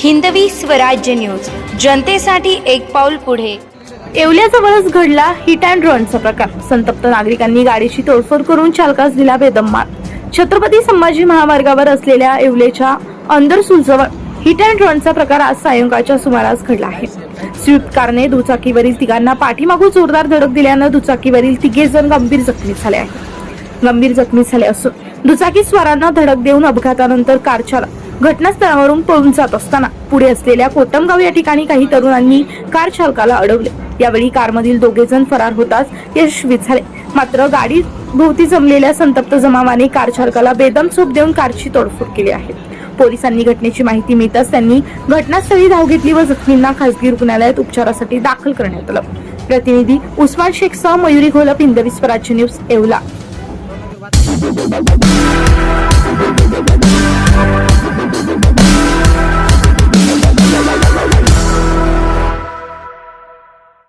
Hindavi Swarajya news. जनतेसाठी एक पाऊल पुढे. येवल्याजवळच घडला हिट अँड रनचा प्रकार. संतप्त नागरिकांनी गाडीची तोडफोड करून चालकास दिला बेदम मार छत्रपती संभाजी महामार्गावर असलेल्या येवलेच्या अंदरसूलजवळ हिट अँड रनचा प्रकार आज सायंकाळच्या सुमारास घडला आहे. स्विफ्ट कारने दुचाकीवरील तिघांना पाठीमागून जोरदार धडक दिल्यानं दुचाकीवरील तिघे जण गंभीर जखमी झाले आहेत. गंभीर जखमी झाले असून दुचाकी स्वारांना धडक देऊन अपघातानंतर कार चालक घटनास्थळावरून पळून जात असताना पुढे असलेल्या कोटमगाव या ठिकाणी काही तरुणांनी कार चालकाला अडवले. यावेळी कारमधील दोघे जण फरार होताच यशस्वी झाले. मात्र गाडी भोवती जमलेल्या संतप्त जमावाने कार चालकाला बेदम चूप देऊन कारची तोडफोड केली आहे. पोलिसांनी घटनेची माहिती मिळताच त्यांनी घटनास्थळी धाव घेतली व जखमींना खासगी रुग्णालयात उपचारासाठी दाखल करण्यात आलं. प्रतिनिधी उस्मान शेख सह मयुरी घोलप हिंदवी स्वराज्य न्यूज येवला.